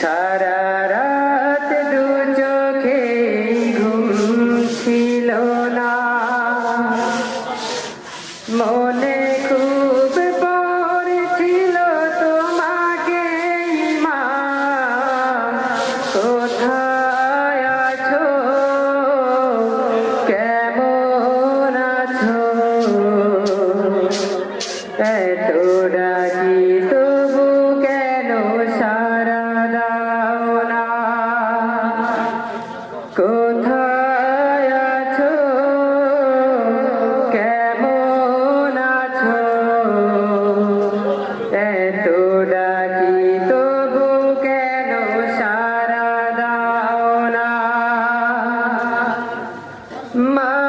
Sara my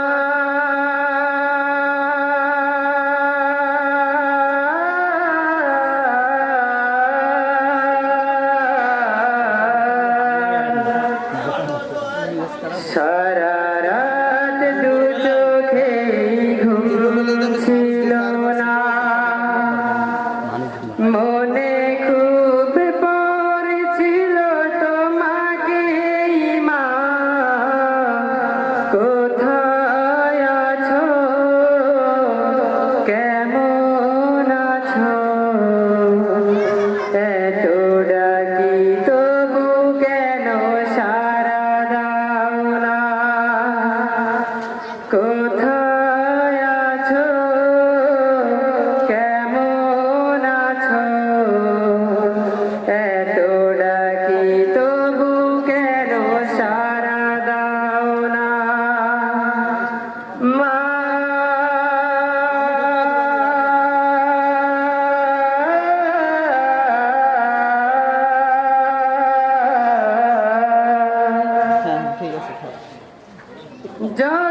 যা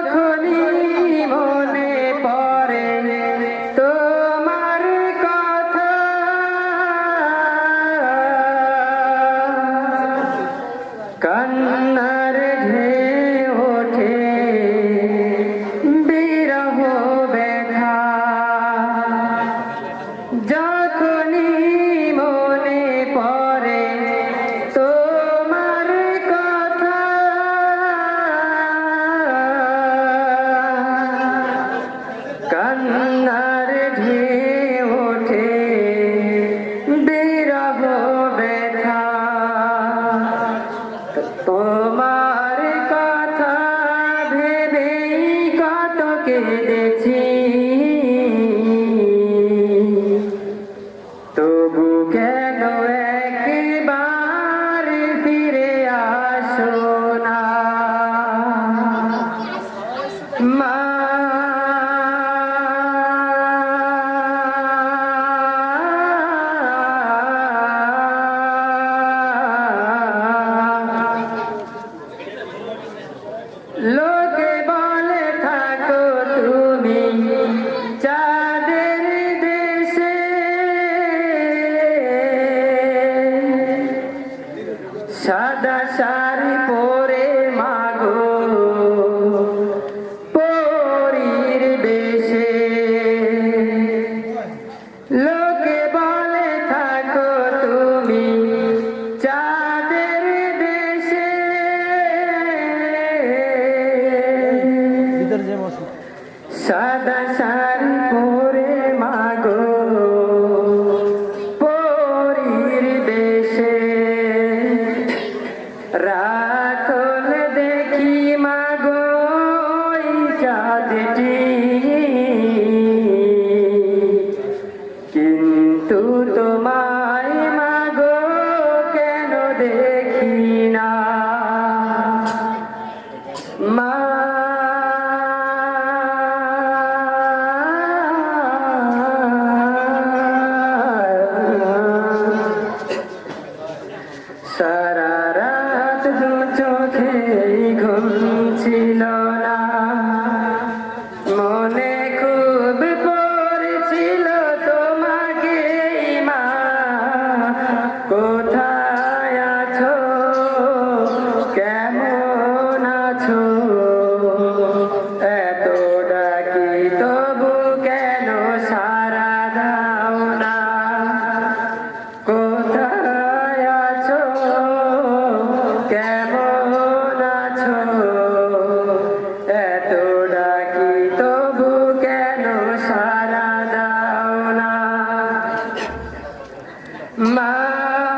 কেঁদেছে সাদা শাড়ি পরে মাগো পরির দেশে রাখো ما